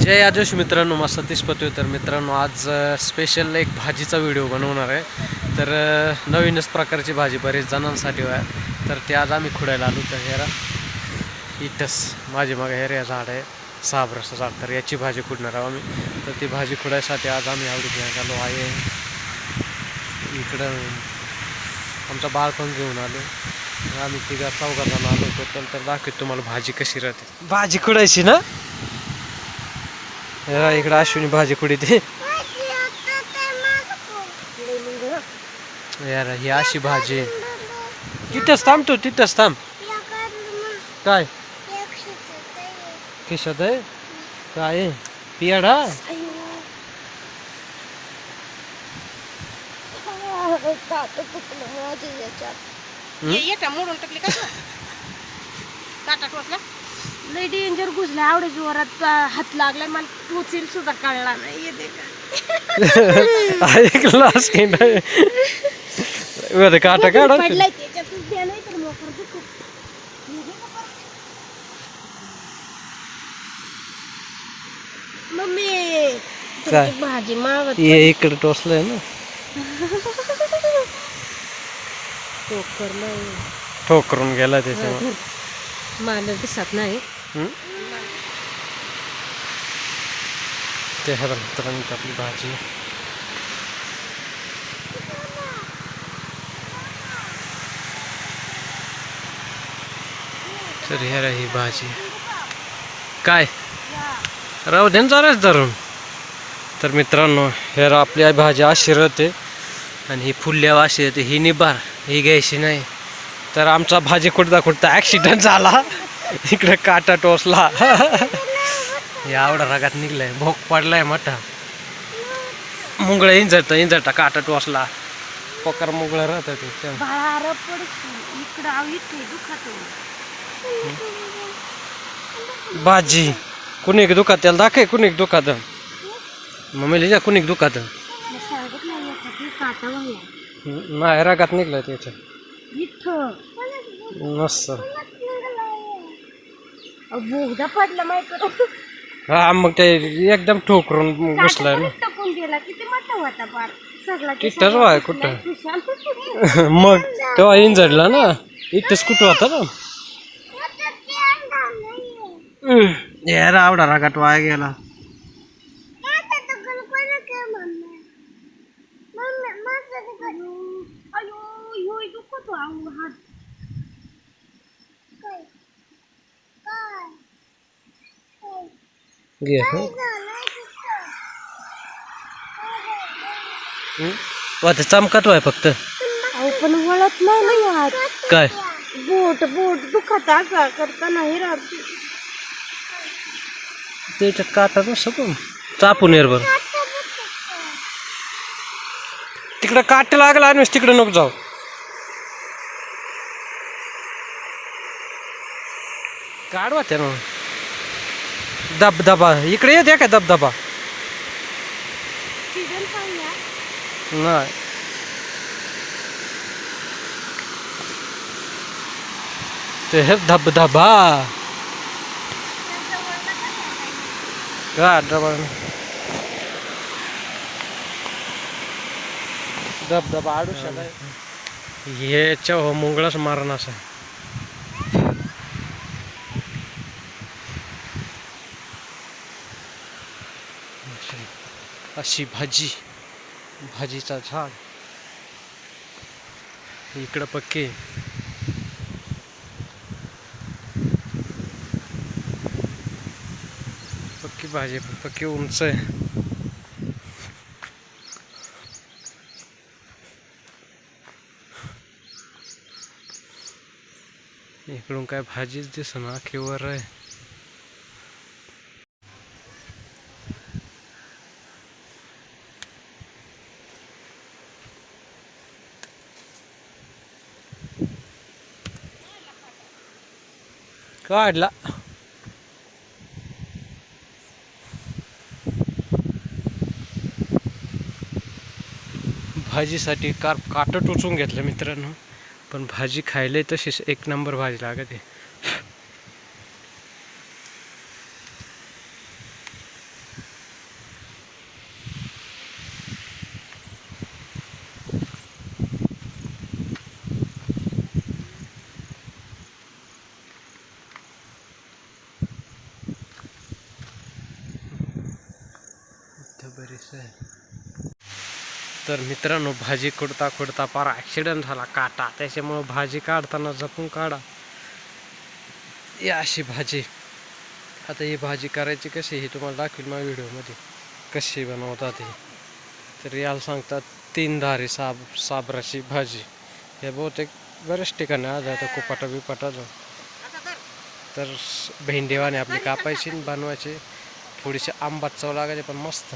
जय आजोश मित्रांनो मग सतीश पतवे तर मित्रांनो आज स्पेशल एक भाजीचा व्हिडिओ बनवणार आहे. तर नवीनच प्रकारची भाजी बरेच जणांसाठी आहे. तर ते आज आम्ही खुडायला आलो तर हेरा इथंच माझी मग हेर या झाड आहे. साबराचं झाड. तर याची भाजी खुडणार आहोत आम्ही. तर ती भाजी खुडायसाठी आज आम्ही आवडी घेण्यात आलो आहे. इकडं आमचा बाळ पण घेऊन आलो. आम्ही तिघा चौघा जण आलो होतो. तर दाखवतो तुम्हाला भाजी कशी राहते. भाजी खुडायची ना? इकडं अश्विनी भाजी कुठे यार ही अशी भाजी. तिथंच थांबतो तिथंच थांब. काय? खिशात आहे? काय? पियाडा? हं? मोडून टाकली का लय डेंजर घुसला आवडे जोरात हात लागलाय मला टोचेल सुद्धा कळला नाही येते का? बरं, काटा काढा पडलाय त्याच्यातून द्या नाही तर मोकर दुखू. मम्मी काय? तुमची भाजी मागत इकडे टोचलंय ना. नाही. ठोकरून गेला त्याच्यामुळे. मला दिसत नाही हं? ते हर मित्रांनी आपली भाजी तर ह्या ही भाजी काय? राहू दे ना धरून तर मित्रांनो हे आपली आई भाजी अशी राहते आणि ही फुल्या अशी येते ही निभार ही घ्यायची नाही. तर आमचा भाजी खुडता खुडता ॲक्सिडेंट झाला. इकडे काटा टोचला. या आवडा रागात निघलाय. भोग पडलाय मोठा. मुंगळ इंजरतं इंजरता काटा टोचला. पकर मुंगळ राहतं ते भाजी कुणी दुखात त्याला दाखय कुणी दुखात. मम्मी लिजा कुणी दुखात. नाही रागात निघलाय त्याच्या. इथं. मस्त. बोगदा पडला माहिती हा मग ते एकदम ठोकरून घुसलाय ना. टाकून दिला किती मोठा होता पार सगळा तिथंच वाय कुठं? मग तेव्हा इंजडला ना? इथंच कुठं होता ना यार आवडा रागात वाया गेला. घे हं. हं? वा ते चमकत वाय फक्त. पण वळत नाही ना यार काय? बोट बोट दुखत का करता नाही राहत त्याच्यात काटा नसतो पण चापून येर बरं. तिकडं काट लागला आणि तिकडे नको जाऊ. काढवा त्यानं. दबदबा इकडे येते का दबदबा सीझन चांगला नाही. ते हे धबधबा. धबधबा. आडू शकलाय याच्या हो मुंगळाच मारण असा. अशी भाजी भाजीचा झाड. इकडं पक्के. पक्की भाजी पण पक्की उंच आहे. इकडून काय भाजीच दिसना केवर आहे. काढला. भाजीसाठी कार काटं टोचून घेतलं मित्रांनो. पण भाजी खायला तशीच एक नंबर भाजी लागते. बरीच आहे. तर मित्रांनो भाजी कुडता कुडता पार ॲक्सिडेंट झाला काटा. त्याच्यामुळं भाजी काढताना जपून काढा. या अशी भाजी. आता ही भाजी करायची कशी ही तुम्हाला दाखवेल माझ्या व्हिडिओमध्ये. कशी बनवतात ही. तर याला सांगतात तीन धारी साब साबराची भाजी. हे बहुतेक बऱ्याच ठिकाणी आढळतं कुपाटा बिपाटा आता तर भेंडीवाने आपली कापायची आणि बनवायची. थोडीशी आंबा चव लागायची पण मस्त.